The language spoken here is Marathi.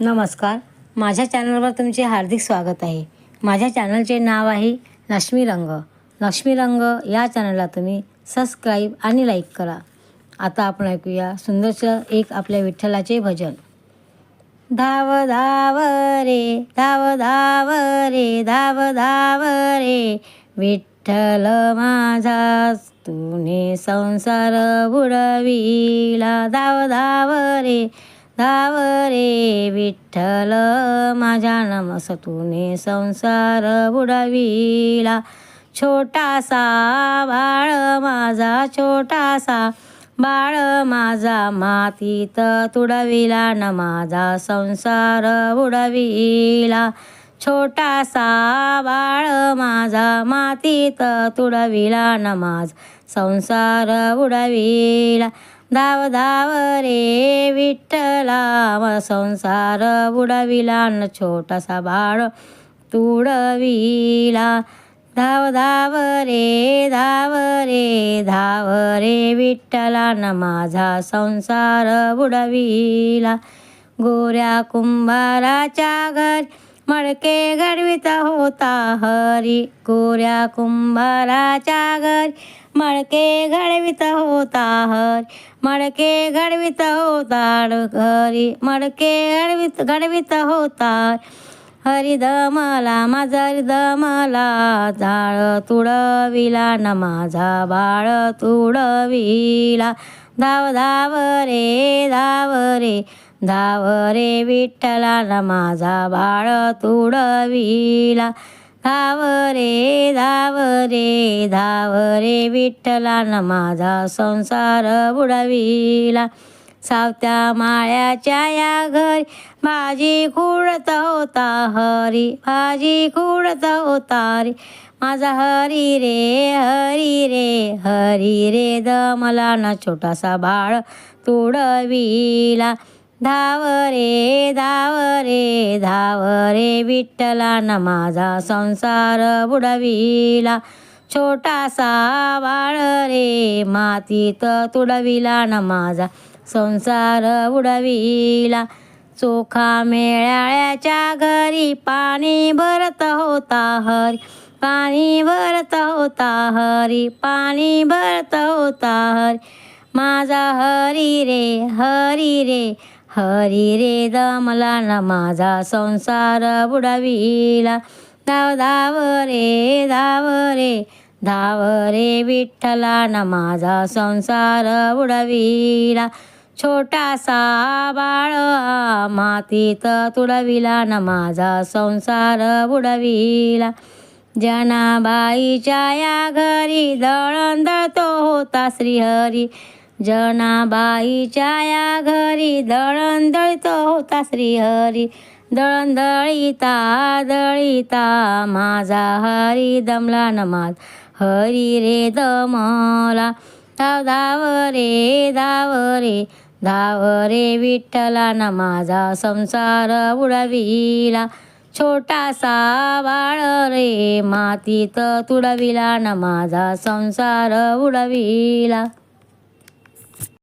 नमस्कार. माझ्या चॅनलवर तुमचे हार्दिक स्वागत आहे. माझ्या चॅनलचे नाव आहे लक्ष्मी रंग. लक्ष्मी रंग या चॅनलला तुम्ही सबस्क्राईब आणि लाईक करा. आता आपण ऐकूया सुंदरचं एक आपल्या विठ्ठलाचे भजन. धाव धाव रे धाव धाव रे धाव धाव रे. विठ्ठल माझा तुने संसार बुडविला. धाव धाव रे धाव रे विठ्ठल माझ्या नमसतूने संसार बुडविला. छोटासा बाळ माझा छोटासा बाळ माझा मातीत तुडविला न माझा संसार बुडविला. छोटासा बाळ माझा मातीत तुडविला न माझ संसार बुडविला. धाव धाव रे विठ्ठला संसार बुडविला न छोटासा बाळ तुडविला. धाव धाव रे धाव रे धाव रे विठ्ठला न माझा संसार बुडविला. गोऱ्या कुंभाराच्या घर मडके घडवित होता हरी. गोऱ्या कुंभाराच्या घर मडके घडवित होता हरी. मडके घडवित होता हरी मडके घडवित घडवित होता हरिदमला माझा हरिदमला झाळ तुडविला. न माझा बाळ तुडविला. धाव धाव रे धाव रे. धाव रे विठ्ठला. न माझा बाळ तुडविला. धाव रे धाव रे धाव रे विठ्ठला न माझा संसार बुडविला. सावत्या माळ्याच्या या घरी भाजी खुडत होता हरी भाजी खुडत होता रे. माझा हरी रे हरी रे हरी रे दमला न छोटासा बाळ तुडविला. धाव रे धाव रे धाव रे विठ्ठला न माझा संसार बुडविला. छोटासा बाळ रे मातीत तुडविला न माझा संसार उडविला चोखा मेळ्याच्या घरी पाणी भरत होता हरी पाणी भरत होता हरी पाणी भरत होता हरी. माझा हरी रे हरी रे हरी रे दमला न माझा संसार बुडविला. धाव धाव रे धाव रे धाव रे विठ्ठला न माझा संसार बुडविला. छोटासा बाळ मातीत तुडविला न माझा संसार बुडविला. जनाबाईच्या या घरी दळण दळतो होता श्रीहरी. जनाबाईच्या या घरी दळण दळतो होता श्रीहरी. दळण दळीता दळीता माझा हरी दमला नमाज. हरी रे दमला धाव धाव रे धाव रे धाव रे विठ्ठला न माझा संसार उडविला. छोटासा बाळ रे मातीत तुडविला न माझा संसार उडविला.